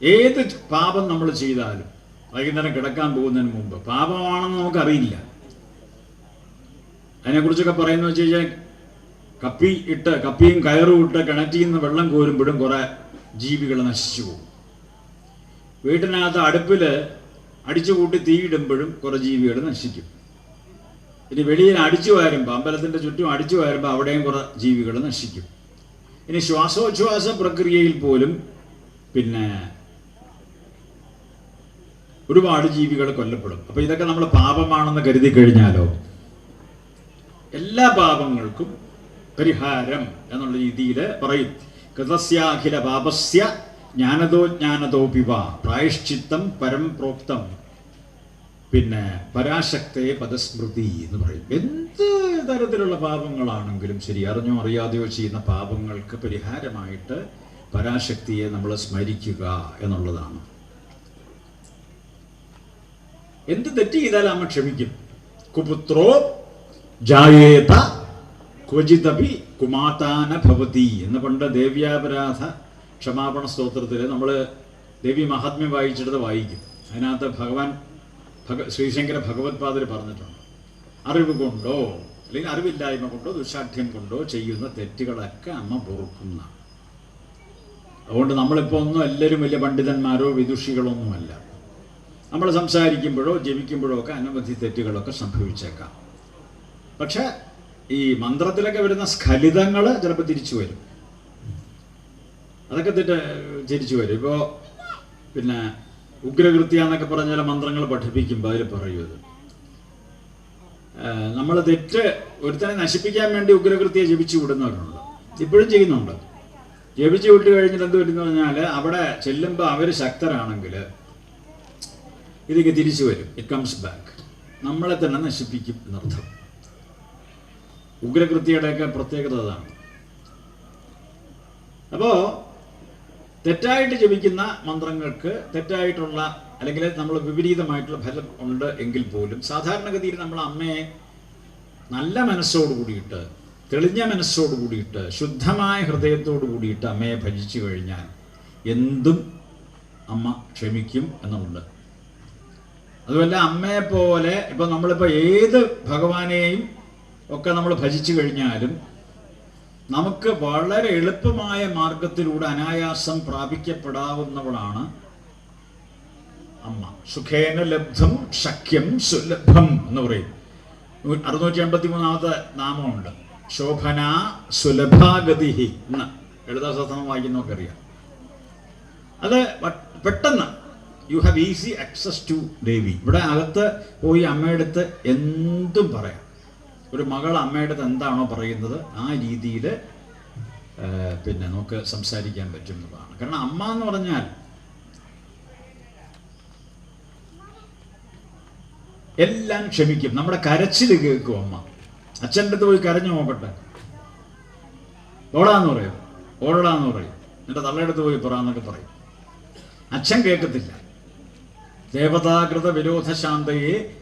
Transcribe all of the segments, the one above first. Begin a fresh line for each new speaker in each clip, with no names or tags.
ഏത് പാപം നമ്മൾ ചെയ്താലും വൈകുന്നേരം കിടക്കാൻ പോകുന്നതിന് മുമ്പ് പാപമാണെന്ന് നമുക്കറിയില്ല. അതിനെക്കുറിച്ചൊക്കെ പറയുന്നത് വെച്ച് കഴിഞ്ഞാൽ കപ്പി ഇട്ട് കപ്പിയും കയറും ഇട്ട് കിണറ്റിൽ നിന്ന് വെള്ളം കോരുമ്പോഴും കുറേ ജീവികൾ നശിച്ചു പോകും. വീട്ടിനകത്ത് അടുപ്പിൽ അടിച്ചു കൂട്ടി തീയിടുമ്പോഴും കുറേ ജീവികൾ നശിക്കും. ഇനി വെളിയിൽ അടിച്ചു വരുമ്പോൾ അമ്പലത്തിന്റെ ചുറ്റും അടിച്ചു വരുമ്പോൾ അവിടെയും കുറേ ജീവികൾ നശിക്കും. ഇനി ശ്വാസോച്ഛ്വാസ പ്രക്രിയയിൽ പോലും പിന്നെ ഒരുപാട് ജീവികൾ കൊല്ലപ്പെടും. അപ്പൊ ഇതൊക്കെ നമ്മൾ പാപമാണെന്ന് കരുതി കഴിഞ്ഞാലോ? എല്ലാ പാപങ്ങൾക്കും പരിഹാരം എന്നുള്ള രീതിയിൽ പറയും. കൃതസ്യാഖില പാപസ്യ ജ്ഞാനതോ ജ്ഞാനതോ പിവ പ്രായശ്ചിത്തം പരം പ്രോക്തം. പിന്നെ പരാശക്തയെ പദസ്മൃതി എന്ന് പറയും. എന്ത് തരത്തിലുള്ള പാപങ്ങളാണെങ്കിലും ശരി അറിഞ്ഞോ അറിയാതെയോ ചെയ്യുന്ന പാപങ്ങൾക്ക് പരിഹാരമായിട്ട് പരാശക്തിയെ നമ്മൾ സ്മരിക്കുക എന്നുള്ളതാണ്. എന്ത് തെറ്റ് ചെയ്താലും അമ്മ ക്ഷമിക്കും. കുപുത്രോ ജായേത ക്വചിതപി കുമാതാന ഭവതി എന്ന് പണ്ട് ദേവ്യാപരാധ ക്ഷമാപണ സ്തോത്രത്തിൽ നമ്മൾ ദേവി മഹാത്മ്യം വായിച്ചെടുത്ത് വായിക്കും. അതിനകത്ത് ഭഗവാൻ ഭഗ ശ്രീശങ്കര ഭഗവത്പാദർ പറഞ്ഞിട്ടുണ്ട്. അറിവ് കൊണ്ടോ അല്ലെങ്കിൽ അറിവില്ലായ്മ കൊണ്ടോ ദുശാഠ്യം കൊണ്ടോ ചെയ്യുന്ന തെറ്റുകളൊക്കെ അമ്മ പൊറുക്കുന്ന അതുകൊണ്ട് നമ്മളിപ്പോൾ ഒന്നും എല്ലാവരും വലിയ പണ്ഡിതന്മാരോ വിദുഷികളൊന്നുമല്ല. നമ്മൾ സംസാരിക്കുമ്പോഴോ ജപിക്കുമ്പോഴോ ഒക്കെ അനവധി തെറ്റുകളൊക്കെ സംഭവിച്ചേക്കാം. പക്ഷെ ഈ മന്ത്രത്തിലൊക്കെ വരുന്ന സ്ഖലിതങ്ങൾ ചിലപ്പോൾ തിരിച്ചു വരും. അതൊക്കെ തെറ്റ് തിരിച്ചു വരും. ഇപ്പോൾ പിന്നെ ഉഗ്രകൃത്യ എന്നൊക്കെ പറഞ്ഞ ചില മന്ത്രങ്ങൾ പഠിപ്പിക്കുമ്പോൾ അതിൽ പറയൂ നമ്മൾ തെറ്റ് ഒരുത്തനെ നശിപ്പിക്കാൻ വേണ്ടി ഉഗ്രകൃത്യ ജപിച്ചു വിടുന്നവരുണ്ട്. ഇപ്പോഴും ചെയ്യുന്നുണ്ട്. ജപിച്ചു വിട്ട് കഴിഞ്ഞിട്ട് എന്ത് വരുന്നു പറഞ്ഞാൽ അവിടെ ചെല്ലുമ്പോൾ അവർ ശക്തരാണെങ്കിൽ ഇതിക്ക് തിരിച്ചു വരും. ഇറ്റ് കംസ് ബാക്ക് നമ്മളെ തന്നെ നശിപ്പിക്കും എന്നർത്ഥം. ഉഗ്രകൃത്യയുടെയൊക്കെ പ്രത്യേകത അതാണ്. അപ്പോ തെറ്റായിട്ട് ജപിക്കുന്ന മന്ത്രങ്ങൾക്ക് തെറ്റായിട്ടുള്ള അല്ലെങ്കിൽ നമ്മൾ വിപരീതമായിട്ടുള്ള ഫലം ഉണ്ട് എങ്കിൽ പോലും സാധാരണഗതിയിൽ നമ്മൾ അമ്മയെ നല്ല മനസ്സോട് കൂടിയിട്ട് തെളിഞ്ഞ മനസ്സോട് കൂടിയിട്ട് ശുദ്ധമായ ഹൃദയത്തോട് കൂടിയിട്ട് അമ്മയെ ഭജിച്ചു കഴിഞ്ഞാൽ എന്തും അമ്മ ക്ഷമിക്കും എന്നുണ്ട്. അതുമല്ല അമ്മയെ പോലെ ഇപ്പൊ നമ്മളിപ്പോ ഏത് ഭഗവാനെയും ഒക്കെ നമ്മൾ ഭജിച്ചു കഴിഞ്ഞാലും നമുക്ക് വളരെ എളുപ്പമായ മാർഗത്തിലൂടെ അനായാസം പ്രാപിക്കപ്പെടാവുന്നവളാണ് അമ്മ. സുഖേന ലബ്ധം ശക്യം സുലഭം എന്ന് പറയും. അറുന്നൂറ്റി എൺപത്തി മൂന്നാമത്തെ നാമമുണ്ട്. ശോഭന സുലഭാഗതി എന്ന്. വായിക്കുന്നവർക്ക് അറിയാം അത് പെട്ടെന്ന് you have easy access to Devi ഇവിടെ അകത്ത് പോയി അമ്മയുടെ അടുത്ത് എന്തും പറയാം. ഒരു മകൾ അമ്മയുടെ അടുത്ത് എന്താണോ പറയുന്നത് ആ രീതിയിൽ പിന്നെ നമുക്ക് സംസാരിക്കാൻ പറ്റും എന്നുള്ളതാണ് കാരണം അമ്മ എന്ന് പറഞ്ഞാൽ എല്ലാം ക്ഷമിക്കും. നമ്മുടെ കരച്ചിൽ കേൾക്കും അമ്മ. അച്ഛന്റെ അടുത്ത് പോയി കരഞ്ഞു നോക്കട്ടെ. ഓടാന്ന് പറയും. ഓടടാന്ന് പറയും. എന്നിട്ട് തള്ളയെടുത്ത് പോയി പറയാന്നൊക്കെ പറയും. അച്ഛൻ കേൾക്കത്തില്ല. ദേവതാകൃത വിരോധശാന്തയെ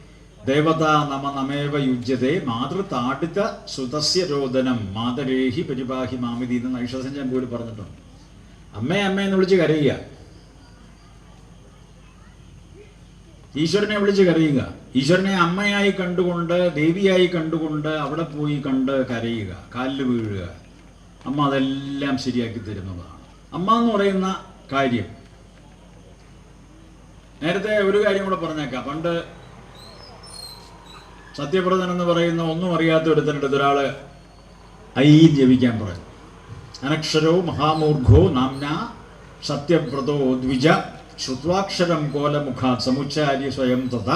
ദേവതാ നമ നമേവ യുജ്യതേ മാതൃതാടിത സുതസ്യ രോദനം മാതരേഹി പരിപാഹി മാമിതി എന്ന് നൈഷസഞ്ചൻ പോലും പറഞ്ഞിട്ടുണ്ട്. അമ്മേ അമ്മേ എന്ന് വിളിച്ച് കരയുക. ഈശ്വരനെ വിളിച്ച് കരയുക. ഈശ്വരനെ അമ്മയായി കണ്ടുകൊണ്ട് ദേവിയായി കണ്ടുകൊണ്ട് അവിടെ പോയി കണ്ട് കരയുക. കാലിൽ വീഴുക. അമ്മ അതെല്ലാം ശരിയാക്കി തരുന്നതാണ്. അമ്മ എന്ന് പറയുന്ന കാര്യം നേരത്തെ ഒരു കാര്യം കൂടെ പറഞ്ഞേക്കാം. പണ്ട് സത്യപ്രദൻ എന്ന് പറയുന്ന ഒന്നും അറിയാത്ത ഒരുത്തിനടുത്ത് ഒരാൾ ഐ ജപിക്കാൻ പറഞ്ഞു. അനക്ഷരോ മഹാമൂർഘോ നാംന സത്യവ്രതോ ദ്വിജ ശ്രുത്വാക്ഷരം കോലമുഖ സമുച്ചാര്യ സ്വയം തഥ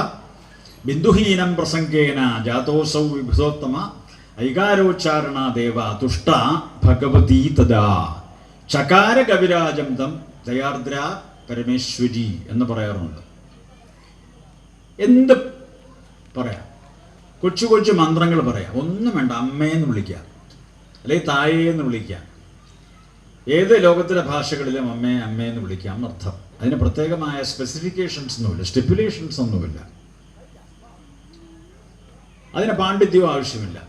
ബിന്ദുഹീനം പ്രസംഗേന ജാതോസൗ വിഭുതോത്തമ ഐകാരോച്ചാരണ ദേവ തുഷ്ട ഭഗവതി തഥാ ചകാര കവിരാജം തം ദയാർദ്ര പരമേശ്വരി എന്ന് പറയാറുണ്ട്. എന്ത് പറയാം? കൊച്ചു കൊച്ചു മന്ത്രങ്ങൾ പറയാം. ഒന്നും വേണ്ട അമ്മയെന്ന് വിളിക്കാം. അല്ലെങ്കിൽ തായേന്ന് വിളിക്കാം. ഏത് ലോകത്തിലെ ഭാഷകളിലും അമ്മയെ അമ്മയെന്ന് വിളിക്കാം അർത്ഥം അതിന് പ്രത്യേകമായ സ്പെസിഫിക്കേഷൻസ് ഒന്നുമില്ല സ്റ്റിപ്പുലേഷൻസ് ഒന്നുമില്ല. അതിന് പാണ്ഡിത്യവും ആവശ്യമില്ല.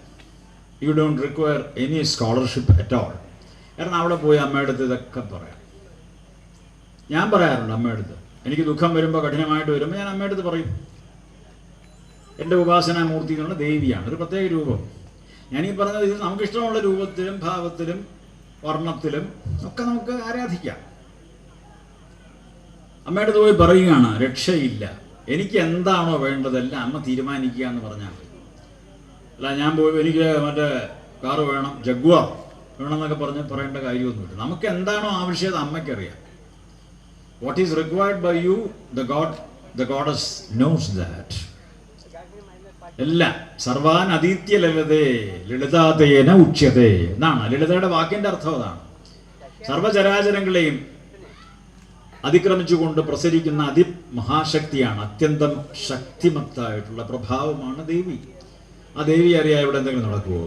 You don't require any scholarship at all കാരണം അവിടെ പോയി അമ്മയുടെ ഇതൊക്കെ പറയാം. ഞാൻ പറയാറുണ്ട് അമ്മയടുത്ത്. എനിക്ക് ദുഃഖം വരുമ്പോൾ കഠിനമായിട്ട് വരുമ്പോൾ ഞാൻ അമ്മയടുത്ത് പറയും. എന്റെ ഉപാസനാമൂർത്തി എന്നുള്ള ദേവിയാണ്. ഒരു പ്രത്യേക രൂപം. ഞാൻ ഈ പറഞ്ഞത് ഇത് നമുക്കിഷ്ടമുള്ള രൂപത്തിലും ഭാവത്തിലും വർണത്തിലും ഒക്കെ നമുക്ക് ആരാധിക്കാം. അമ്മയുടെ പോയി പറയുകയാണ് രക്ഷയില്ല. എനിക്ക് എന്താണോ വേണ്ടതെല്ലാം അമ്മ തീരുമാനിക്കുക എന്ന് പറഞ്ഞാൽ അല്ല ഞാൻ പോയി എനിക്ക് മറ്റേ കാറ് വേണം ജഗ്വാർ വേണമെന്നൊക്കെ പറഞ്ഞ് പറയേണ്ട കാര്യമൊന്നുമില്ല. നമുക്ക് എന്താണോ ആവശ്യം അമ്മയ്ക്കറിയാം. What is required by you the god the goddess knows that എല്ലാം സർവാൻ അതീത്യ ലളിതേ ലളിതാതേന ഉച്ചതേ എന്നാണ്. ലളിതയുടെ വാക്കിന്റെ അർത്ഥം അതാണ്. സർവചരാചരങ്ങളെയും അതിക്രമിച്ചുകൊണ്ട് പ്രസരിക്കുന്ന അതിമഹാശക്തിയാണ് അത്യന്തം ശക്തിമത്തായിട്ടുള്ള പ്രഭാവമാണ് ദേവി. ആ ദേവി അറിയാൻ ഇവിടെ എന്തെങ്കിലും നടക്കുമോ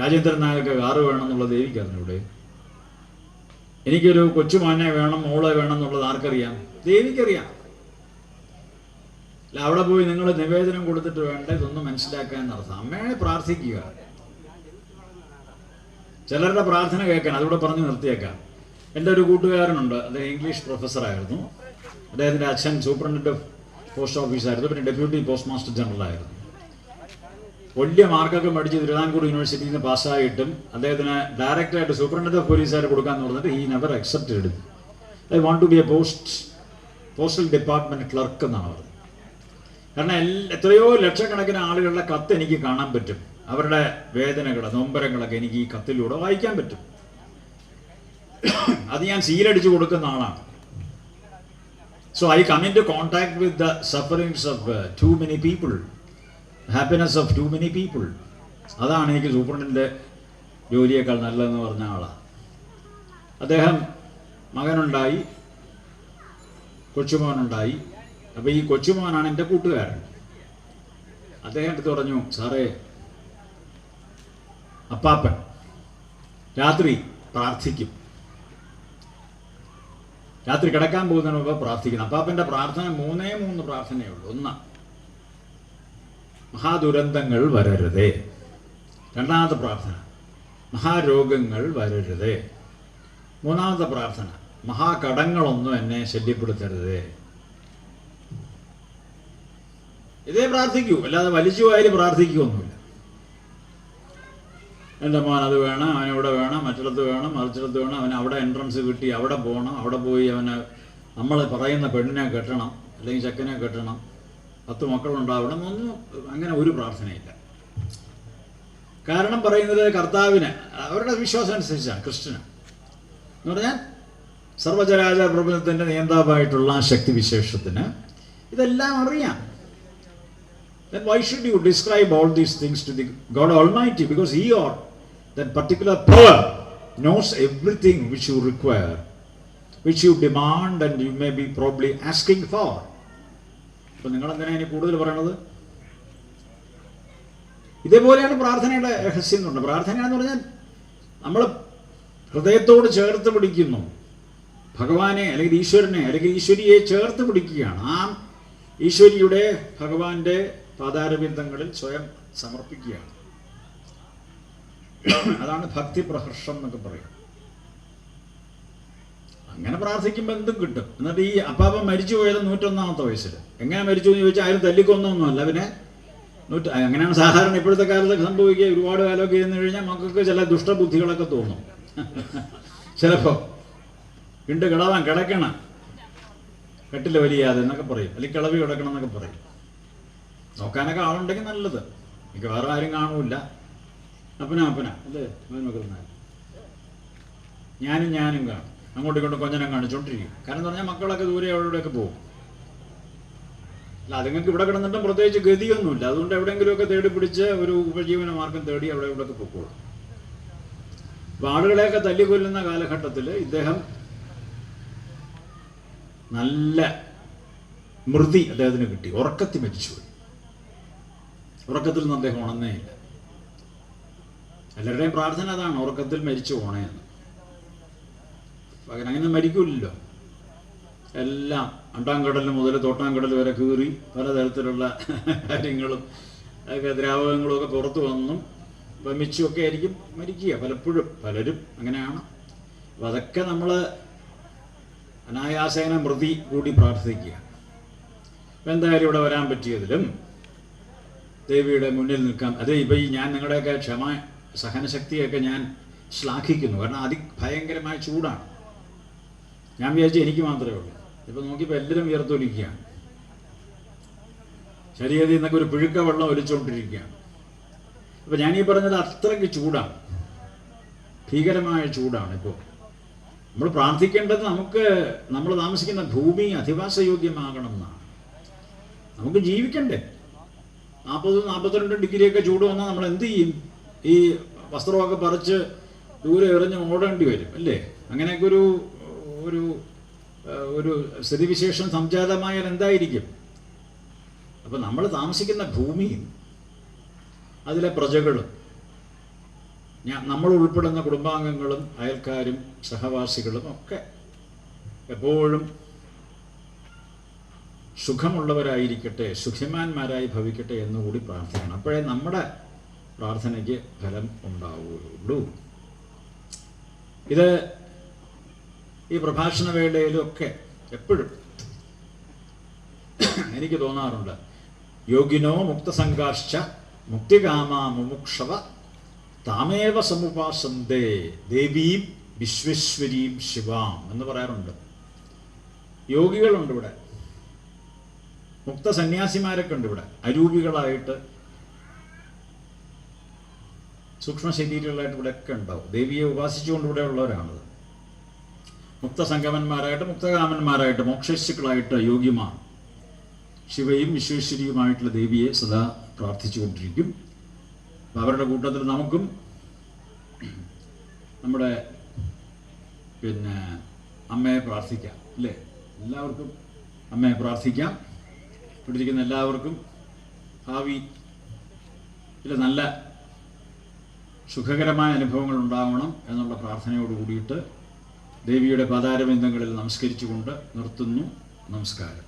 രാജേന്ദ്രൻ നായർക്ക് കാറ് വേണം എന്നുള്ള ദേവിക്ക് അറിഞ്ഞൂടെ? എനിക്കൊരു കൊച്ചുമാനെ വേണം മോളെ വേണം എന്നുള്ളത് ആർക്കറിയാം? ദേവിക്കറിയാം. അല്ല അവിടെ പോയി നിങ്ങൾ നിവേദനം കൊടുത്തിട്ട് വേണ്ട? ഇതൊന്നും മനസ്സിലാക്കാൻ നടത്താം. അമ്മയെ പ്രാർത്ഥിക്കുക. ചിലരുടെ പ്രാർത്ഥന കേൾക്കാൻ അതിവിടെ പറഞ്ഞ് നിർത്തിയേക്കാം. എന്റെ ഒരു കൂട്ടുകാരനുണ്ട്. അദ്ദേഹം ഇംഗ്ലീഷ് പ്രൊഫസറായിരുന്നു. അദ്ദേഹത്തിന്റെ അച്ഛൻ സൂപ്രണ്ടന്റ് ഓഫ് പോസ്റ്റ് ഓഫീസായിരുന്നു. പിന്നെ ഡെപ്യൂട്ടി പോസ്റ്റ് മാസ്റ്റർ ജനറൽ ആയിരുന്നു വലിയ മാർക്കൊക്കെ മേടിച്ച് തിരുവിതാംകൂർ യൂണിവേഴ്സിറ്റിയിൽ നിന്ന് പാസ്സായിട്ടും അദ്ദേഹത്തിന് ഡയറക്റ്റായിട്ട് സൂപ്രണ്ടന്റ് ഓഫ് പോലീസുകാർ കൊടുക്കാന്ന് പറഞ്ഞിട്ട് ഈ നമ്പർ അക്സെപ്റ്റ് എടുത്തു I want to be a post postal department clerk എന്നാണ് പറഞ്ഞത്. കാരണം എത്രയോ ലക്ഷക്കണക്കിന് ആളുകളുടെ കത്ത് എനിക്ക് കാണാൻ പറ്റും. അവരുടെ വേദനകൾ നൊമ്പരങ്ങളൊക്കെ എനിക്ക് ഈ കത്തിലൂടെ വായിക്കാൻ പറ്റും. അത് ഞാൻ സീലടിച്ചു കൊടുക്കുന്ന ആളാണ്. So I come into contact with the sufferings of too many people happiness of too many people അതാണ് എനിക്ക് സൂപ്രണ്ടിന്റെ ജോലിയേക്കാൾ നല്ലതെന്ന് പറഞ്ഞ ആളാണ് അദ്ദേഹം മകനുണ്ടായി കൊച്ചുമോനുണ്ടായി. അപ്പോൾ ഈ കൊച്ചുമോനാണ് എന്റെ കൂട്ടുകാരൻ. അദ്ദേഹം എടുത്ത് പറഞ്ഞു സാറേ അപ്പാപ്പൻ രാത്രി പ്രാർത്ഥിക്കും. രാത്രി കിടക്കാൻ പോകുന്നതിന് മുമ്പ് പ്രാർത്ഥിക്കണം അപ്പാപ്പന്റെ പ്രാർത്ഥന മൂന്നേ മൂന്ന് പ്രാർത്ഥനയേ ഉള്ളൂ. ഒന്ന് മഹാദുരന്തങ്ങൾ വരരുതേ. രണ്ടാമത്തെ പ്രാർത്ഥന. മഹാരോഗങ്ങൾ വരരുതേ. മൂന്നാമത്തെ പ്രാർത്ഥന. മഹാകടങ്ങളൊന്നും എന്നെ ശല്യപ്പെടുത്തരുതേ. ഇതേ പ്രാർത്ഥിക്കൂ. അല്ലാതെ വലിച്ചു വാരി പ്രാർത്ഥിക്കുകയൊന്നുമില്ല. എന്റെ മോൻ അത് വേണം അവനവിടെ വേണം മറ്റിടത്ത് വേണം മറിച്ചിടത്ത് വേണം അവൻ അവിടെ എൻട്രൻസ് കിട്ടി അവിടെ പോകണം അവിടെ പോയി അവന് നമ്മൾ പറയുന്ന പെണ്ണിനെ കെട്ടണം അല്ലെങ്കിൽ ചെക്കനെ കെട്ടണം പത്ത് മക്കളുണ്ടാവണം ഒന്നും അങ്ങനെ ഒരു പ്രാർത്ഥനയില്ല കാരണം പറയുന്നത് കർത്താവിന് അവരുടെ വിശ്വാസം അനുസരിച്ചാണ് ക്രിസ്ത്യന് എന്ന് പറഞ്ഞാൽ സർവചരാചര പ്രപഞ്ചത്തിന്റെ നിയന്താവായിട്ടുള്ള ശക്തിവിശേഷത്തിന് ഇതെല്ലാം അറിയാം then why should you describe all these things to the God Almighty? Because He or that particular power knows everything which you require, which you demand and you may be probably asking for. അപ്പൊ നിങ്ങൾ എന്തിനാണ് ഇനി കൂടുതൽ പറയണത്? ഇതേപോലെയാണ് പ്രാർത്ഥനയുടെ രഹസ്യം എന്ന് പറഞ്ഞത്. പ്രാർത്ഥന എന്ന് പറഞ്ഞാൽ നമ്മൾ ഹൃദയത്തോട് ചേർത്ത് പിടിക്കുന്നു. ഭഗവാനെ അല്ലെങ്കിൽ ഈശ്വരനെ അല്ലെങ്കിൽ ഈശ്വരിയെ ചേർത്ത് പിടിക്കുകയാണ്. ആ ഈശ്വരിയുടെ ഭഗവാന്റെ പാതാരബിന്ദങ്ങളിൽ സ്വയം സമർപ്പിക്കുകയാണ്. അതാണ് ഭക്തി പ്രഹർഷം എന്നൊക്കെ പറയും അങ്ങനെ പ്രാർത്ഥിക്കുമ്പോൾ എന്തും കിട്ടും. എന്നിട്ട് ഈ അപ്പാപ്പൻ മരിച്ചു പോയത് നൂറ്റൊന്നാമത്തെ വയസ്സിൽ എങ്ങനെ മരിച്ചു എന്ന് ചോദിച്ചാൽ ആരും തല്ലിക്കൊന്നൊന്നുമല്ല. പിന്നെ നൂറ്റ അങ്ങനെയാണ് സാധാരണ ഇപ്പോഴത്തെ കാലത്തൊക്കെ സംഭവിക്കുക? ഒരുപാട് കാലമൊക്കെ ഇരുന്ന് കഴിഞ്ഞാൽ മക്കൾക്ക് ചില ദുഷ്ടബുദ്ധികളൊക്കെ തോന്നും. ചിലപ്പോൾ ഇണ്ട് കിടവാൻ കിടക്കണം. കെട്ടിൽ വലിയാതെ എന്നൊക്കെ പറയും. അല്ലെങ്കിൽ കിളവി കിടക്കണം എന്നൊക്കെ പറയും. നോക്കാനൊക്കെ ആളുണ്ടെങ്കിൽ നല്ലത്. എനിക്ക് വേറെ ആരും കാണൂല അപ്പന അപ്പന. അല്ലേ മകൾ ഞാനും ഞാനും കാണും. അങ്ങോട്ടും ഇങ്ങോട്ടും കൊഞ്ഞനം കാണിച്ചുകൊണ്ടിരിക്കും കാരണം എന്ന് പറഞ്ഞാൽ മക്കളൊക്കെ ദൂരെ അവിടെയൊക്കെ പോകും. അല്ല അതുങ്ങൾക്ക് ഇവിടെ കിടന്നിട്ടും പ്രത്യേകിച്ച് ഗതിയൊന്നുമില്ല. അതുകൊണ്ട് എവിടെയെങ്കിലുമൊക്കെ തേടി പിടിച്ച് ഒരു ഉപജീവന മാർഗം തേടി അവിടെ ഇവിടെയൊക്കെ പൊക്കോളും. അപ്പൊ ആളുകളെയൊക്കെ തല്ലിക്കൊല്ലുന്ന കാലഘട്ടത്തിൽ ഇദ്ദേഹം നല്ല മൃതി അദ്ദേഹത്തിന് കിട്ടി. ഉറക്കത്തിൽ മരിച്ചുപോയി ഉറക്കത്തിൽ നിന്ന് അദ്ദേഹം ഉണന്നേ ഇല്ല എല്ലാവരുടെയും പ്രാർത്ഥന അതാണ്. ഉറക്കത്തിൽ മരിച്ചു പോണേന്ന്. പകരം അങ്ങനെ മരിക്കില്ലല്ലോ എല്ലാം അണ്ടാം അണ്ടാംകടൽ മുതൽ തോട്ടാംകടൽ വരെ കീറി പലതരത്തിലുള്ള കാര്യങ്ങളും ഒക്കെ ദ്രാവകങ്ങളും ഒക്കെ പുറത്തു വന്നും. വമിച്ചുമൊക്കെ ആയിരിക്കും മരിക്കുക പലപ്പോഴും. പലരും അങ്ങനെയാണ്. അപ്പം അതൊക്കെ നമ്മൾ അനായാസേന മൃതി കൂടി പ്രാർത്ഥിക്കുക. അപ്പം എന്തായാലും ഇവിടെ വരാൻ പറ്റിയതിലും ദേവിയുടെ മുന്നിൽ നിൽക്കാൻ അതെ ഇപ്പം ഈ ഞാൻ നിങ്ങളുടെയൊക്കെ ക്ഷമ സഹനശക്തിയൊക്കെ ഞാൻ ശ്ലാഘിക്കുന്നു. കാരണം അതിഭയങ്കരമായ ചൂടാണ്. ഞാൻ വിചാരിച്ചു എനിക്ക് മാത്രമേ ഉള്ളൂ. ഇപ്പൊ നോക്കിയപ്പോൾ എല്ലാവരും വിയർത്തൊലിക്കുകയാണ് ശരീരത്തിൽ നിന്നൊക്കെ ഒരു പിഴുക്ക വെള്ളം ഒലിച്ചുകൊണ്ടിരിക്കുകയാണ്. ഞാൻ ഞാനീ പറഞ്ഞത് അത്രയ്ക്ക് ചൂടാണ്. ഭീകരമായ ചൂടാണ് ഇപ്പോ. നമ്മൾ പ്രാർത്ഥിക്കേണ്ടത് നമുക്ക് നമ്മൾ താമസിക്കുന്ന ഭൂമി അധിവാസയോഗ്യമാകണം എന്നാണ് നമുക്ക് ജീവിക്കണ്ടേ? നാൽപ്പത് നാൽപ്പത്തിരണ്ട് ഡിഗ്രിയൊക്കെ ചൂട് വന്നാൽ നമ്മൾ എന്ത് ചെയ്യും? ഈ വസ്ത്രമൊക്കെ പറിച്ച് ദൂരെ എറിഞ്ഞ് ഓടേണ്ടി വരും അല്ലേ? അങ്ങനെയൊക്കെ ഒരു ഒരു ഒരു സ്ഥിതിവിശേഷം സംജാതമായാൽ എന്തായിരിക്കും? അപ്പം നമ്മൾ താമസിക്കുന്ന ഭൂമിയും അതിലെ പ്രജകളും ഞാൻ നമ്മൾ ഉൾപ്പെടുന്ന കുടുംബാംഗങ്ങളും അയൽക്കാരും സഹവാസികളും ഒക്കെ എപ്പോഴും സുഖമുള്ളവരായിരിക്കട്ടെ സുഖിമാന്മാരായി ഭവിക്കട്ടെ എന്നുകൂടി പ്രാർത്ഥിക്കണം. അപ്പോഴേ നമ്മുടെ പ്രാർത്ഥനയ്ക്ക് ഫലം ഉണ്ടാവുകയുള്ളൂ. ഇത് ഈ പ്രഭാഷണ വേളയിലൊക്കെ എപ്പോഴും എനിക്ക് തോന്നാറുണ്ട്. യോഗിനോ മുക്തസംഘാശ്ച മുക്തികാമ മുമുക്ഷവ താമേവ സമുപാസന്തേ ദേവീം വിശ്വേശ്വരീം ശിവാം എന്ന് പറയാറുണ്ട്. യോഗികളുണ്ട് ഇവിടെ മുക്ത സന്യാസിമാരൊക്കെ ഉണ്ട് ഇവിടെ അരൂപികളായിട്ട് സൂക്ഷ്മ ശരീരങ്ങളായിട്ട് ഇവിടെയൊക്കെ ഉണ്ടാവും ദേവിയെ ഉപാസിച്ചുകൊണ്ട് ഇവിടെ ഉള്ളവരാണത് മുക്തസംഗമന്മാരായിട്ട് മുക്തകാമന്മാരായിട്ട് മോക്ഷശുക്കളായിട്ട് യോഗ്യമാർ ശിവയും വിശ്വേശ്വരിയുമായിട്ടുള്ള ദേവിയെ സദാ പ്രാർത്ഥിച്ചുകൊണ്ടിരിക്കും. അവരുടെ കൂട്ടത്തിൽ നമുക്കും നമ്മുടെ പിന്നെ അമ്മയെ പ്രാർത്ഥിക്കാം അല്ലേ? എല്ലാവർക്കും അമ്മയെ പ്രാർത്ഥിക്കാം. പിടിച്ചിരിക്കുന്ന എല്ലാവർക്കും ഭാവി ഇല്ല നല്ല സുഖകരമായ അനുഭവങ്ങൾ ഉണ്ടാവണം എന്നുള്ള പ്രാർത്ഥനയോട് കൂടിയിട്ട് ദേവിയുടെ പാതാരബന്ധങ്ങളിൽ നമസ്കരിച്ചുകൊണ്ട് നിർത്തുന്നു. നമസ്കാരം.